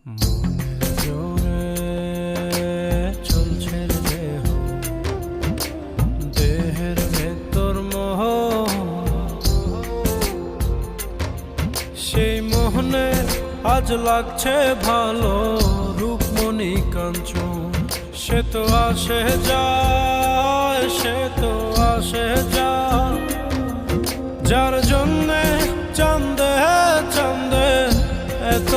সেই মোহনে আজ লাগছে ভালো রূপমণি কাঞ্চন সে তো আসে যায়, সে তো আসে যায়। যার জন্যে এত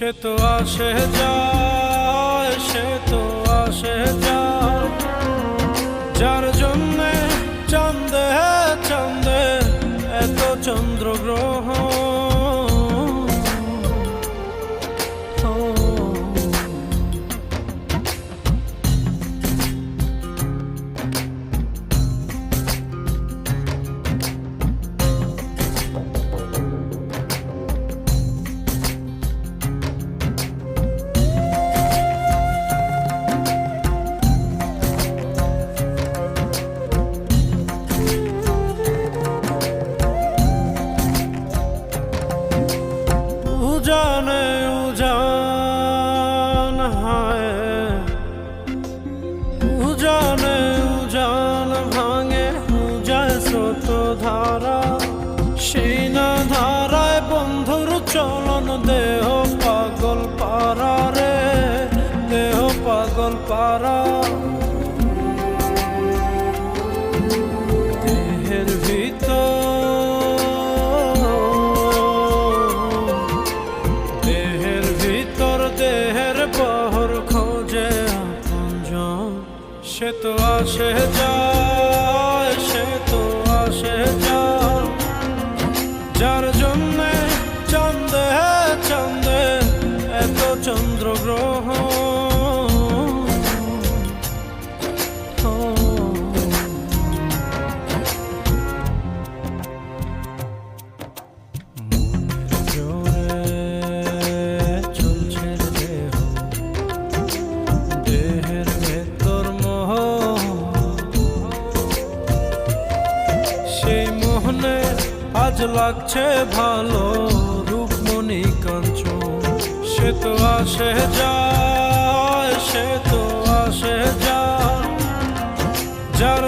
সে তো আসে যায়। না ধারায় বন্ধুর চলন চন্দ্রগ্রহ। সেই মোহনে আজ লাগছে ভালো রূপমণি কাঞ্চন সে তো আসে যায় সে তো আসে যায়। যার